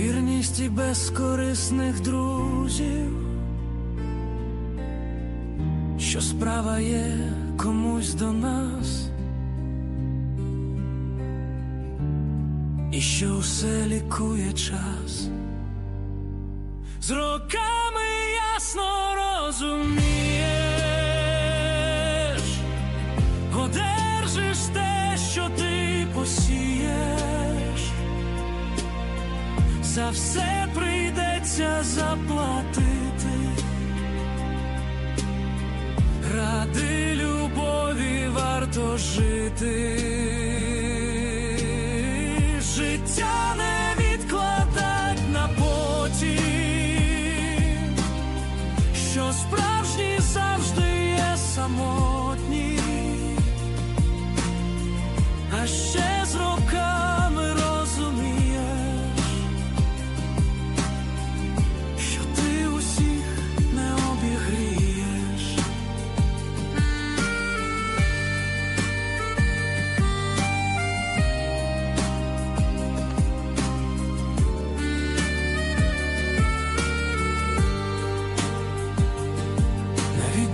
вірність і безкорисних друзів, що справа є комусь до нас, і що усе лікує час. З роками ясно розумієш, за все прийдеться заплатити. Ради любові варто жити. Життя не відкладать на потім, що справжні завжди є самотні,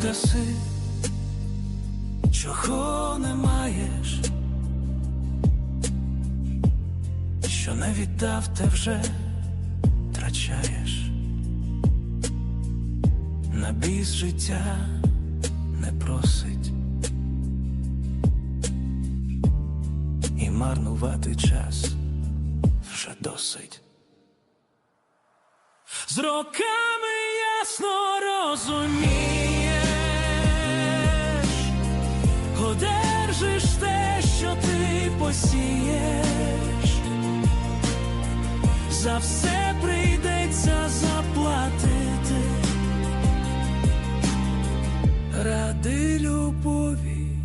не чого не маєш, що не віддав, те вже втрачаєш. На біс життя не просить і марнувати час вже досить. З роками ясно розумієш, одержиш те, що ти посієш, за все прийдеться заплатити. Ради любові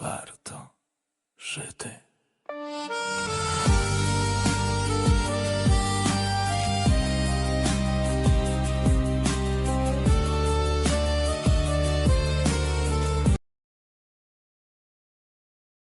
варто жити.